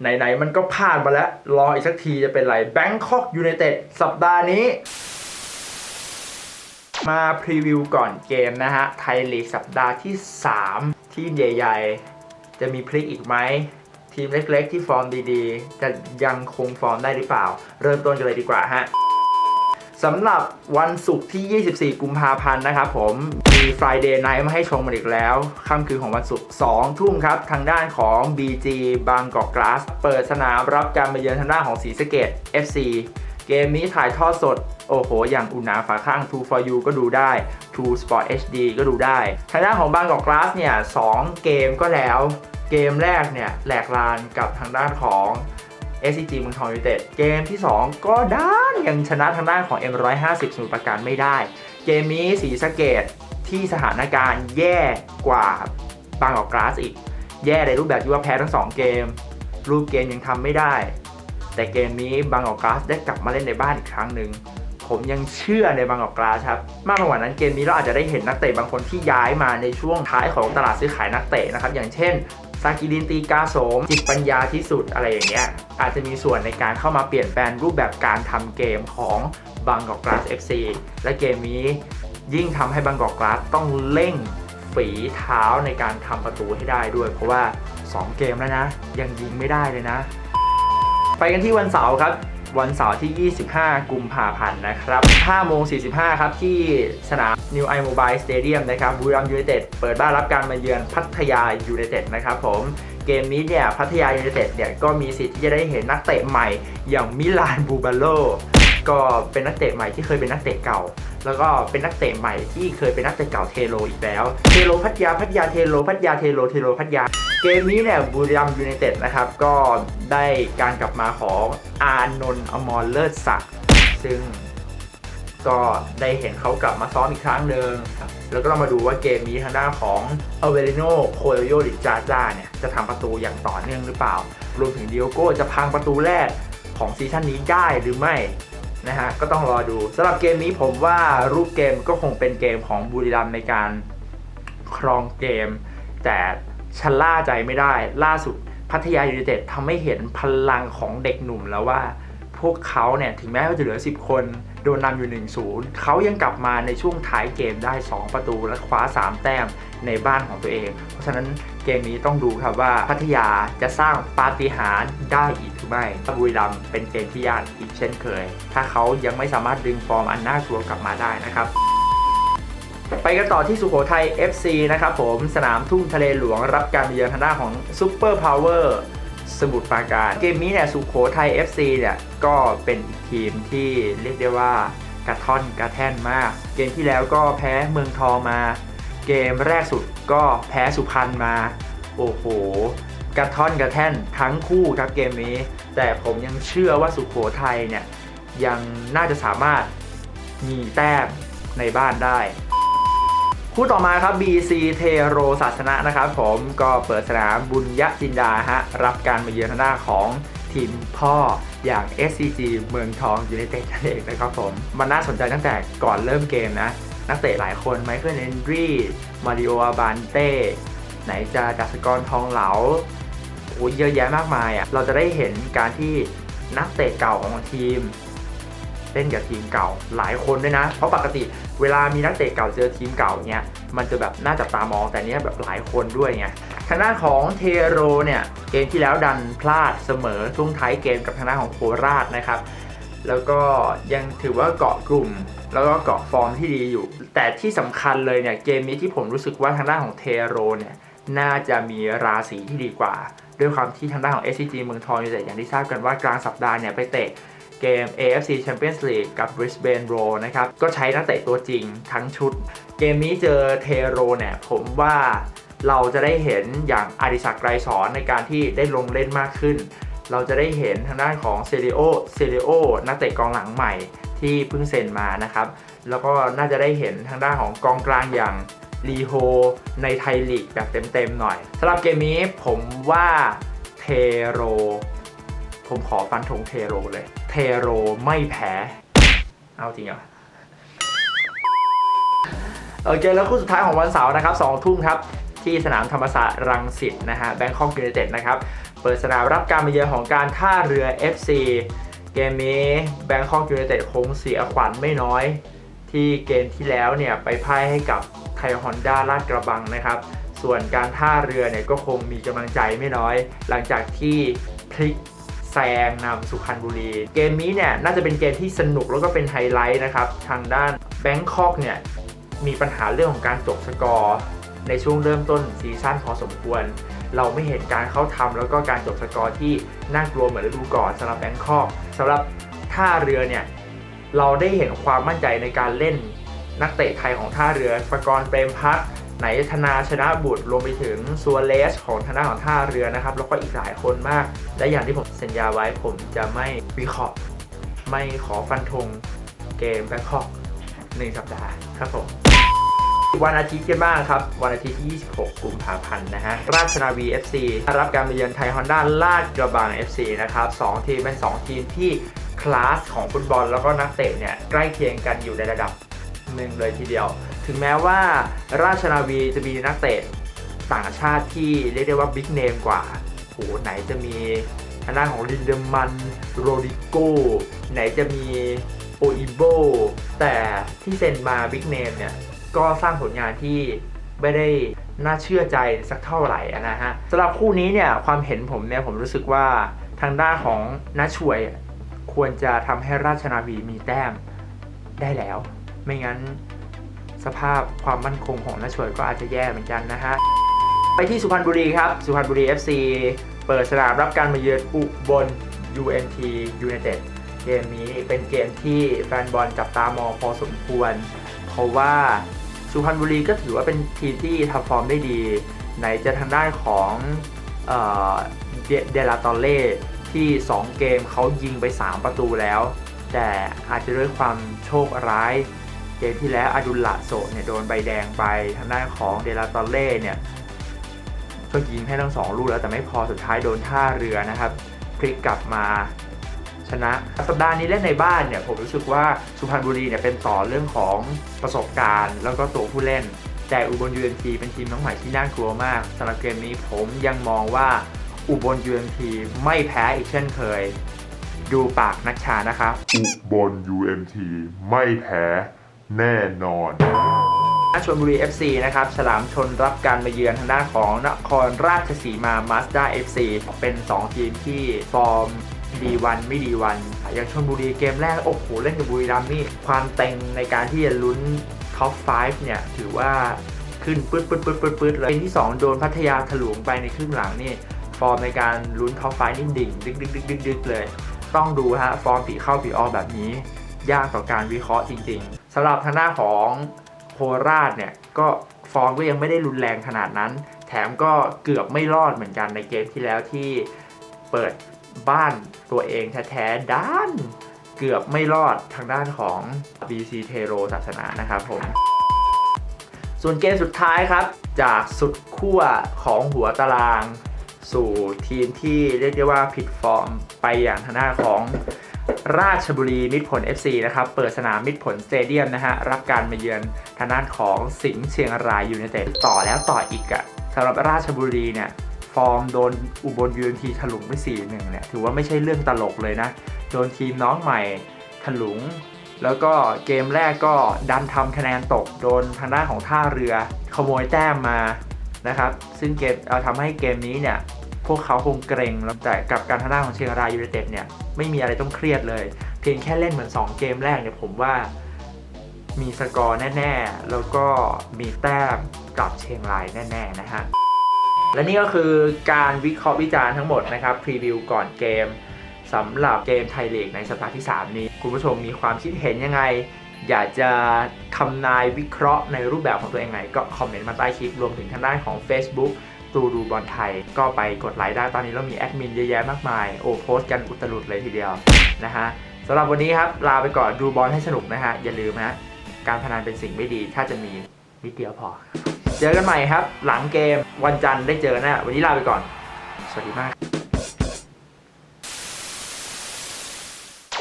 ไหน ๆ มันก็พลาดมาแล้ว รออีกสักทีจะเป็นไรแบงคอกยูไนเต็ดสัปดาห์นี้ มาพรีวิวก่อนเกมนะฮะ ไทยลีกสัปดาห์ที่ 3 ทีมใหญ่ ๆ จะมีพลิกอีกไหม ทีมเล็ก ๆ ที่ฟอร์มดี ๆ จะยังคงฟอร์มได้หรือเปล่า เริ่มต้นกันเลยดีกว่าฮะ สำหรับวันศุกร์ที่ 24 กุมภาพันธ์นะครับผม มี Friday Night มาให้ชมกันอีกแล้ว ค่ำคืนของวันศุกร์2ทุ่มครับ ทางด้านของ BG บางกอกกลาส เปิดสนามรับการมาเยือนทางด้านของศรีสะเกด FC เกมนี้ถ่ายทอดสด โอ้โห อย่างอุ่นหนาฝาข้าง True for You ก็ดูได้ True Sport HD ก็ดูได้ ทางด้านของบางกอกกลาสเนี่ย 2 เกมก็แล้ว เกมแรกเนี่ยแหลกลานกับทางด้านของ SCG เมืองทองยูเต็ดเกมที่ 2 ก็ด้านยังชนะทางด้านของ M150 สมุทรปราการไม่ได้ เกมนี้สีสะเกตที่สถานการณ์แย่กว่าบางกอกกลาสอีก แย่ในรูปแบบที่ว่าแพ้ทั้ง 2 เกม รูปเกมยังทำไม่ได้ แต่เกมนี้บางกอกกลาสได้กลับมาเล่นในบ้านอีกครั้งหนึ่งผมยังเชื่อในบางกอกกลาสครับ มากกว่านั้นเกมนี้เราอาจจะได้เห็นนักเตะบางคนที่ย้ายมาในช่วงท้ายของตลาดซื้อขายนักเตะนะครับ อย่างเช่น ซากิดินตีกาโสม จิตปัญญาที่สุดอะไรอย่างเงี้ยอาจจะมีส่วนในการเข้ามาเปลี่ยนแปลงรูปแบบการทำเกมของบางกอกกลาส FC และเกมนี้ยิ่งทำให้บางกอกกลาสต้องเร่งฝีเท้าในการทำประตูให้ได้ด้วย เพราะว่า 2 เกมแล้วนะ ยังยิงไม่ได้เลยนะ ไปกันที่วันเสาร์ครับ วันเสาร์ที่ 25 กุมภาพันธ์นะครับ5โมง45 ครับที่สนาม New i Mobile Stadium นะครับบุรีรัมยูไนเต็ดเปิดบ้านรับการมาเยือนพัทยายูไนเต็ดนะครับผมเกมนี้เนี่ยพัทยายูไนเต็ดเนี่ยก็มีสิทธิ์ที่จะได้เห็นนักเตะใหม่ อย่างมิลานบูบาโลก็เป็นนักเตะใหม่ที่เคยเป็นนักเตะเก่า แล้วก็เป็นนักเตะใหม่ที่เคยเป็นนักเตะเก่าเทโลอีกแล้ว เทโลพัทยาพัทยาเทโลพัทยาเทโลเทโลพัทยา เกมนี้เนี่ยบุรีรัมย์ยูไนเต็ดนะครับก็ได้การกลับมาของอานนท์อมรเลิศศักดิ์ซึ่ง ก็ได้เห็นเขากลับมาซ้อมอีกครั้งหนึ่งแล้วก็เรามาดูว่าเกมนี้ทางด้านของอเวริโนโคเอโยดิจาจาเนี่ยจะทำประตูอย่างต่อเนื่องหรือเปล่า รวมถึงดิโอโก้จะพังประตูแรกของซีซั่นนี้ได้หรือไม่นะฮะก็ต้องรอดูสำหรับเกมนี้ผมว่ารูปเกมก็คงเป็นเกมของบุรีรัมย์ในการครองเกม แต่ชะล่าใจไม่ได้ ล่าสุดพัทยายูไนเต็ดทำให้เห็นพลังของเด็กหนุ่มแล้วว่า พวกเขาเนี่ยถึงแม้ว่าจะเหลือ 10 คน โดนนำอยู่ 1-0 เขายังกลับมาในช่วงท้ายเกมได้ 2 ประตูและคว้า 3 แต้มในบ้านของตัวเอง เพราะฉะนั้นเกมนี้ต้องดูครับว่าพัทยาจะสร้างปาฏิหาริย์ได้อีกหรือไม่ถ้าบุรีรัมย์เป็นเกมที่ยากอีกเช่นเคย ถ้าเขายังไม่สามารถดึงฟอร์มอันน่ากลัวกลับมาได้นะครับไปกันต่อที่สุโขทัย FC นะครับผมสนามทุ่งทะเลหลวงรับการเยือนทางด้านของซูเปอร์พาวเวอร์ สมุทรปราการ เกมนี้เนี่ยสุโขทัย FC เนี่ยก็เป็นอีกทีมที่เรียกได้ว่ากระท่อนกระแท่นมาก เกมที่แล้วก็แพ้เมืองทองมา เกมแรกสุดก็แพ้สุพรรณมา โอ้โห กระท่อนกระแท่นทั้งคู่ครับเกมนี้ แต่ผมยังเชื่อว่าสุโขทัยเนี่ยยังน่าจะสามารถมีแต้มในบ้านได้ คู่ต่อมาครับ BC เทโรศาสนะนะครับผมก็เปิดสนามบุญยจินดาฮะรับการมาเยือนทางด้าของทีมพ่ออย่าง SCG เมืองทองยูไนเต็ดนั่นเองนะครับผม มันน่าสนใจตั้งแต่ก่อนเริ่มเกมนะ นักเตะหลายคนไมเคิลเอนดรีมาริโออาบานเต้ ไหนจะดัสกรทองเหลาโอ้เยอะแยะมากมายอะเราจะได้เห็นการที่นักเตะเก่าของทีม เล่นกับทีมเก่าหลายคนด้วยนะ เพราะปกติเวลามีนักเตะเก่าเจอทีมเก่าเนี่ยมันจะแบบน่าจับตามองแต่เนี้ยแบบหลายคนด้วยไงทางด้านของเทโรเนี่ยเกมที่แล้วดันพลาดเสมอช่วงท้ายเกมกับทางด้านของโคราชนะครับแล้วก็ยังถือว่าเกาะกลุ่ม แล้วก็เกาะฟอร์มที่ดีอยู่ แต่ที่สำคัญเลยเนี่ยเกมนี้ที่ผมรู้สึกว่าทางด้านของเทโรเนี่ยน่าจะมีราศีที่ดีกว่า ด้วยความที่ทางด้านของ SCG เมืองทองยูไนเต็ดอย่างที่ทราบกันว่ากลางสัปดาห์เนี่ยไปเตะ เกม AFC Champions League กับ Brisbane Roar นะครับ ก็ใช้นักเตะตัวจริงทั้งชุด เกมนี้เจอเทโรเนี่ย ผมว่าเราจะได้เห็นอย่างอาดิศักดิ์ไกรสอนในการที่ได้ลงเล่นมากขึ้น เราจะได้เห็นทางด้านของเซเรโอ เซเรโอ นักเตะกองหลังใหม่ที่เพิ่งเซ็นมานะครับ แล้วก็น่าจะได้เห็นทางด้านของกองกลางอย่างลีโฮในไทยลีกแบบเต็มๆหน่อยสำหรับเกมนี้ผมว่าเทโร ผมขอฟันธงเทโรเลยเทโรไม่แพ้ เอาจริงเหรอโอเคแล้วคู่สุดท้ายของวันเสาร์นะครับ2ทุ่มครับ ที่สนามธรรมศาสตร์รังสิตนะฮะแบงคอกยูไนเต็ดนะครับ เปิดสนามรับการมาเยือนของการท่าเรือ FC เกมนี้แบงคอกยูไนเต็ดคงเสียขวัญไม่น้อย ที่เกมที่แล้วเนี่ยไปพ่ายให้กับไทยฮอนด้าลาดกระบังนะครับ ส่วนการท่าเรือเนี่ยก็คงมีกำลังใจไม่น้อย หลังจากที่พลิก แซงนำสุพรรณบุรี เกมนี้เนี่ยน่าจะเป็นเกมที่สนุกแล้วก็เป็นไฮไลท์นะครับทางด้านแบงคอกเนี่ยมีปัญหาเรื่องของการจบสกอร์ในช่วงเริ่มต้นซีซั่นพอสมควร เราไม่เห็นการเข้าทำแล้วก็การจบสกอร์ที่น่ากลัวเหมือนฤดูก่อนสำหรับแบงคอกสำหรับท่าเรือเนี่ยเราได้เห็นความมั่นใจในการเล่นนักเตะไทยของท่าเรือปกรณ์เปรมพัฒน์ ไหนธนาชนะบุตรรวมไปถึงซัวเลสของทางด้านของท่าเรือนะครับ แล้วก็อีกหลายคนมาก และอย่างที่ผมสัญญาไว้ผมจะไม่วิเคราะห์ไม่ขอฟันธงเกมแบงคอกหนึ่งสัปดาห์ครับผมวันอาทิตย์กันบ้างครับ วันอาทิตย์ที่ 26 กุมภาพันธ์นะฮะ ราชนาวี FC รับการมาเยือนไทยฮอนด้าลาดกระบัง FC นะครับ 2 ทีมเป็น 2 ทีมที่คลาสของฟุตบอลแล้วก็นักเตะเนี่ย ใกล้เคียงกันอยู่ในระดับ หนึ่งเลยทีเดียว ถึงแม้ว่าราชนาวีจะมีนักเตะต่างชาติที่เรียกได้ว่าบิ๊กเนมกว่าโหไหนจะมีทางด้านของลินเดอร์มัน โรดิโกไหนจะมีโออิโบแต่ที่เซ็นมาบิ๊กเนมเนี่ย ก็สร้างผลงานที่ไม่ได้น่าเชื่อใจสักเท่าไหร่นะฮะสำหรับคู่นี้เนี่ยความเห็นผมเนี่ยผมรู้สึกว่าทางด้านของน้าช่วยควรจะทำให้ราชนาวีมีแต้มได้แล้ว ไม่งั้นสภาพความมั่นคงของนาช่วยก็อาจจะแย่เหมือนกันนะฮะ ไปที่สุพรรณบุรีครับ สุพรรณบุรี FC เปิดสนามรับการมาเยือนอุบล UNT United เกมนี้เป็นเกมที่แฟนบอลจับตามองพอสมควร เพราะว่าสุพรรณบุรีก็ถือว่าเป็นทีมที่ทำฟอร์มได้ดี ไหนจะทางด้านของเอ่อเดเดลาตอเล่ที่ 2 เกมเขายิงไป 3 ประตูแล้ว แต่อาจจะด้วยความโชคร้าย เกมที่แล้วอดุลละโซเนี่ยโดนใบแดงไปทางด้านของเดลาตอเล่เนี่ยก็ยิงให้ทั้งสองลูกแล้วแต่ไม่พอสุดท้ายโดนท่าเรือนะครับพลิกกลับมาชนะสัปดาห์นี้เล่นในบ้านเนี่ยผมรู้สึกว่าสุพรรณบุรีเนี่ยเป็นต่อเรื่องของประสบการณ์ แล้วก็ตัวผู้เล่น แต่อุบลยูเอ็นทีเป็นทีมน้องใหม่ที่น่ากลัวมากสำหรับเกมนี้ผมยังมองว่าอุบลยูเอ็นทีไม่แพ้อีกเช่นเคย ดูปากนักชานะครับ อุบล UMT ไม่แพ้ แน่นอนชลบุรี FC นะครับ ฉลามชนรับการมาเยือนทางด้านของนครราชสีมา Mazda FC เป็น 2 ทีมที่ฟอร์มดีวันไม่ดีวัน อย่างชลบุรีเกมแรก โอ้โห เล่นกับบุรีรัมย์นี่ ความเต็งในการที่จะลุ้นท็อป 5 เนี่ย ถือว่าขึ้นปื๊ดปื๊ดปื๊ดปื๊ดปื๊ดเลยเกมที่ 2 โดนพัทยาถลุงไปในครึ่งหลังนี่ ฟอร์มในการลุ้นท็อป 5 นี่ดิ่ง ดึกดึกดึกดึกดึกเลย ต้องดูฮะฟอร์มผีเข้าผีออกแบบนี้ ยากต่อการวิเคราะห์จริง ๆสำหรับทางหน้าของโคราชเนี่ยก็ฟอร์มก็ยังไม่ได้รุนแรงขนาดนั้น แถมก็เกือบไม่รอดเหมือนกันในเกมที่แล้วที่เปิดบ้านตัวเองแท้ๆด้านเกือบไม่รอดทางด้านของ BC เทโรศาสนานะครับผม ส่วนเกมสุดท้ายครับ จากสุดขั้วของหัวตาราง สู่ทีมที่เรียกได้ว่าผิดฟอร์มไปอย่างทางด้านของ ราชบุรีมิตรผล FC นะครับเปิดสนามมิตรผลสเตเดียมนะฮะรับการมาเยือนทางด้านของสิงห์เชียงรายยูไนเต็ดต่อแล้วต่ออีกอะสำหรับราชบุรีเนี่ยฟอร์มโดนอุบลยูเอ็นทีถลุงไป4-1เนี่ยถือว่าไม่ใช่เรื่องตลกเลยนะโดนทีมน้องใหม่ถลุง แล้วก็เกมแรกก็ดันทำคะแนนตก โดนทางด้านของท่าเรือขโมยแต้มมานะครับซึ่งเกมเอาทำให้เกมนี้เนี่ย พวกเขาคงเกรงแล้วแต่กับการทาด้านของเชียงรายยูไนเต็ดเนี่ยไม่มีอะไรต้องเครียดเลย เพียงแค่เล่นเหมือน 2 เกมแรกเนี่ยผมว่ามีสกอร์แน่ ๆ แล้วก็มีแต้มกลับเชียงรายแน่ ๆ นะฮะ และนี่ก็คือการวิเคราะห์วิจารณ์ทั้งหมดนะครับ พรีวิวก่อนเกมสำหรับเกมไทยลีกในสัปดาห์ที่ 3 นี้ คุณผู้ชมมีความคิดเห็นยังไง อยากจะทำนายวิเคราะห์ในรูปแบบของตัวเองไง ก็คอมเมนต์มาใต้คลิปรวมถึงทางด้านของ Facebook ตูดูบอลไทย ก็ไปกดไลค์ได้ตอนนี้เรามีแอดมินเยอะแยะมากมาย โอ้โพสต์กันอุตลุดเลยทีเดียวนะฮะสำหรับวันนี้ครับ ลาไปก่อนดูบอลให้สนุกนะฮะ อย่าลืมนะการพนันเป็นสิ่งไม่ดี ถ้าจะมีนิดเดียวพอ เจอกันใหม่ครับ หลังเกมวันจันทร์ได้เจอกันนะวันนี้ลาไปก่อน สวัสดีมาก